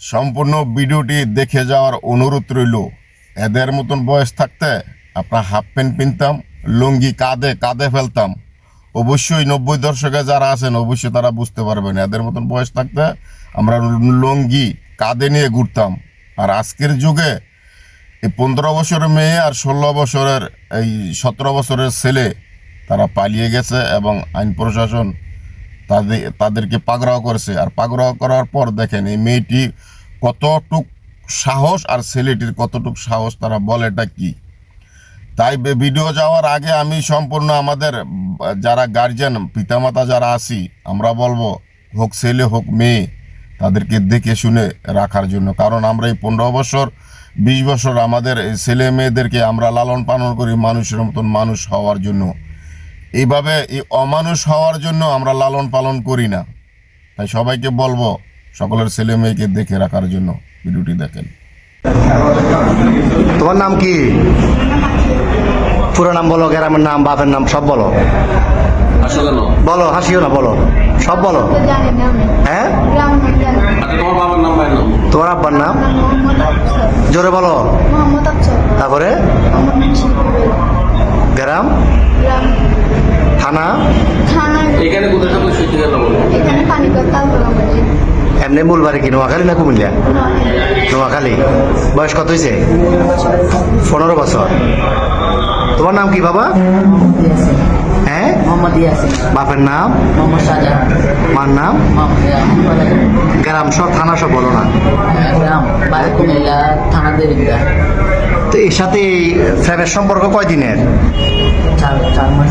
সম্পূর্ণ ভিডিওটি দেখে যাওয়ার অনুরোধ রইল। এদের মতন বয়স থাকতে আপনার হাফ প্যান্ট পিনতাম, লুঙ্গি কাঁধে কাঁধে ফেলতাম। অবশ্যই নব্বই দশকে যারা আছেন, অবশ্যই তারা বুঝতে পারবেন, এদের মতন বয়স থাকতে আমরা লুঙ্গি কাঁধে নিয়ে ঘুরতাম। আর আজকের যুগে এই পনেরো বছরের মেয়ে আর ষোলো বছরের এই সতেরো বছরের ছেলে, তারা পালিয়ে গেছে এবং আইন প্রশাসন তাদের তাদেরকে পাকড়াও করেছে। আর পাকড়াও করার পর দেখেন এই মেয়েটি কতটুক সাহস আর ছেলেটির কতটুক সাহস তারা বলে এটা কি? তাই ভিডিও যাওয়ার আগে আমি সম্পূর্ণ আমাদের, যারা গার্জিয়ান পিতামাতা যারা আছি, আমরা বলব, হোক ছেলে, হোক মেয়ে, তাদেরকে দেখে শুনে রাখার জন্য। কারণ আমরা এই পনেরো বছর, বিশ বছর আমাদের ছেলে মেয়েদেরকে আমরা লালন পালন করি মানুষের মতন মানুষ হওয়ার জন্য। এইভাবে এই অমানুষ হওয়ার জন্য আমরা লালন পালন করি না। তাই সবাইকে বলব সকলের ছেলে মেয়েকে দেখে রাখার জন্য ভিডিওটি দেখেন। তোমার নাম কি? পুরো নাম বলো গ্রামের নাম বাপের নাম সব বলো। বলো হাসিও না বলো। সব বলো। হ্যাঁ? গ্রাম নাম জানি আচ্ছা তোমার আব্বার নাম? জোরে বলো। তারপরে? গ্রাম। থানা? এখানে কোথায় থাকলে গেল এখানে এমনি মূলবাড়ি কি? নোয়াখালী না কুমিল্লা? নোয়াখালী। বয়স কত হয়েছে পনেরো বছর। তোমার নাম কি বাবা? হ্যাঁ? মোহাম্মদ ইয়াসিন। বাপের নাম? মোহাম্মদ শাহজাহান। মার নাম? গ্রাম সব থানা সব বলো না। গ্রাম বাড়ি কুমিল্লা থানা দেবিদ্যা তো এর সাথে এই ফ্রেমের সম্পর্ক কয়দিনের? চার চার মাস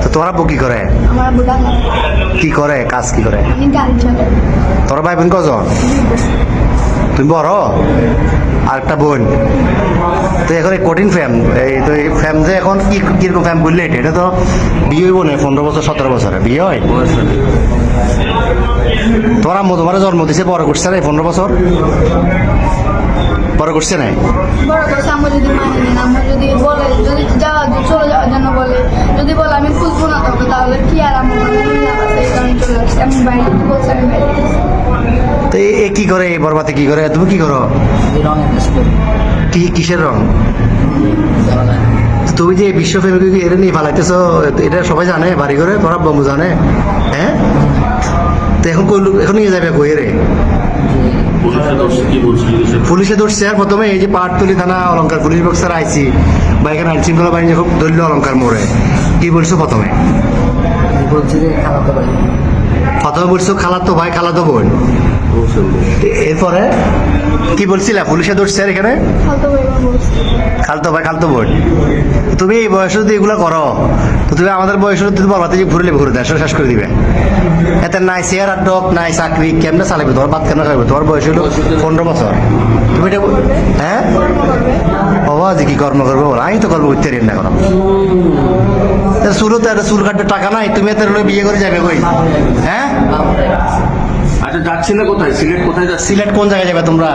তো তোমার আব্বু কি করে? কি করে? কাজ কি করে? তোর ভাই বোন কজন? তুমি বড়? আর একটা বোন। তো এখন এই কঠিন ফ্যাম এই তো এই ফ্যাম যে এখন কি কীরকম ফ্যাম বললে এটা? এটা তো বিয়ে হইব না পনেরো বছর সতেরো বছরে। বিয়ে হয়? তোমার আম্মু তোমার জন্ম দিছে বড় করছে না এই পনেরো বছর? বড় করছে নাই? তো এ- কি করে? এই বরবাতে কি করে? তুমি কি করো? কি কিসের রং? তুমি যে বিশ্ব ফেমিকে এটা নিয়ে ফালাইতেছো, এটা সবাই জানে, বাড়ি করে তোরা জানে হ্যাঁ? তো এখন এখন নিয়ে যাবে কই রে পুলিশে ধরছে আর প্রথমে এই যে পাটতুলি থানা অলঙ্কার পুলিশ বক্সার আইসি বা এখানে আইন শৃঙ্খলা বাহিনী খুব দলীয় অলঙ্কার মোড়ে। কি বলছো প্রথমে? বলছি যে প্রথমে বলছো খালাতো ভাই খালাতো বোন। এরপরে কি বলছিলা? পুলিশে ধরছে এখানে? খালতো ভাই খালতো বোন। তুমি এই বয়সে যদি এগুলো করো, তো তুমি আমাদের বয়সে যদি বলবাতে যে ঘুরে ঘুরে দেশ শেষ করে দিবে। এতে নাই চেয়ার আর ডক নাই চাকরি, কেমনে চালাবে? তোমার বাদ কেন খাবে তোমার বয়স হলো পনেরো বছর। তুমি এটা হ্যাঁ? বাবা যে কি কর্ম করব বলো? আমি তো কর্ম করতে পারি না কোনো চুলও তো একটা চুল কাটতে টাকা নাই তুমি এত বিয়ে করে যাবে কই? হ্যাঁ? আচ্ছা যাচ্ছি না কোথায়? সিলেট কোথায় যাচ্ছি? সিলেট কোন জায়গায় যাবে তোমরা?